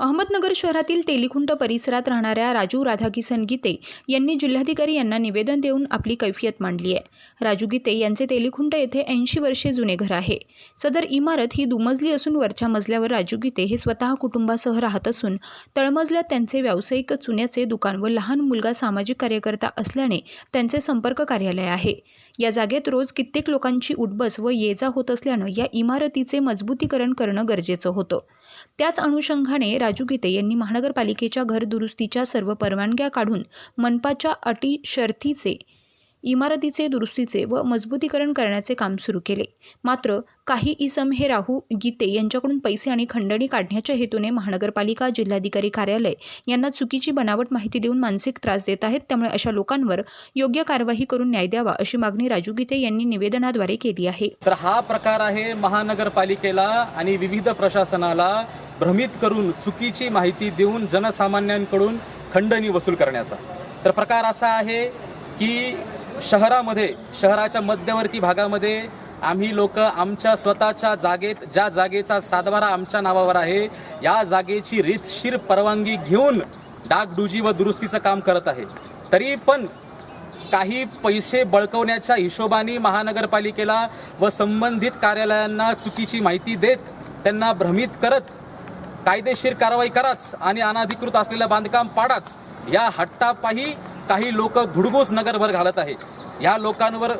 अहमदनगर शहरातील तेलिखुंट परिसरात राहणाऱ्या राजू राधाकिसन गीते यांनी जिल्हाधिकारी यांना निवेदन देऊन आपली कैफियत मांडली आहे. राजू गीते यांचे तेलिखुंट येथे ऐंशी वर्षे जुने घर आहे. सदर इमारत ही दुमजली असून वरच्या मजल्यावर राजू गीते हे स्वतः कुटुंबासह राहत असून तळमजल्यात त्यांचे व्यावसायिक चुन्याचे दुकान व लहान मुलगा सामाजिक कार्यकर्ता असल्याने त्यांचे संपर्क कार्यालय आहे. या जागेत रोज कित्येक लोकांची उठबस व ये जा होत असल्यानं या इमारतीचे मजबूतीकरण करणं गरजेचं होतं. त्याच अनुषंगाने राजू गीते यांनी महानगरपालिकेच्या घरदुरुस्तीच्या सर्व परवानग्या काढून मनपाच्या अटी शर्थीचे इमारतीचे दुरुस्तीचे व मजबूतीकरण करण्याचे काम सुरू केले. मात्र काही इसम हे राहू गीते यांच्याकडून पैसे आणि खंडणी काढण्याच्या हेतूने महानगरपालिका जिल्हाधिकारी कार्यालय यांना चुकीची बनावट माहिती देऊन मानसिक त्रास देत आहेत. त्यामुळे अशा लोकांवर योग्य कारवाई करून न्याय द्यावा अशी मागणी राजू गीते यांनी निवेदनाद्वारे केली आहे. तर हा प्रकार आहे महानगरपालिकेला आणि विविध प्रशासनाला भ्रमित करून चुकीची माहिती देऊन जनसामान्यांकडून खंडणी वसूल करण्याचा. तर प्रकार असा आहे की शहरामध्ये शहराच्या मध्यवर्ती भागामध्ये आम्ही लोक आमच्या स्वतःच्या जागेत ज्या जागेचा सातबारा आमच्या नावावर आहे या जागेची रीतशीर परवानगी घेऊन डागडुजी व दुरुस्तीचं काम करत आहे. तरी पण काही पैसे बळकवण्याच्या हिशोबाने महानगरपालिकेला व संबंधित कार्यालयांना चुकीची माहिती देत त्यांना भ्रमित करत कायदेशीर कारवाई कराच आणि अनाधिकृत असलेलं बांधकाम पाडाच या हट्टापायी काही लोक धुडगूस नगरभर घालत आहे या लोकांवर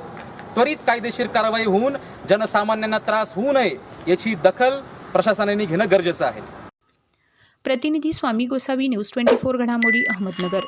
त्वरित कायदेशीर कारवाई होऊन जनसामान्यांना त्रास होऊ नये याची दखल प्रशासनाने घेणं गरजेचं आहे. प्रतिनिधी Swami Gosavi news twenty four घडामोडी अहमदनगर.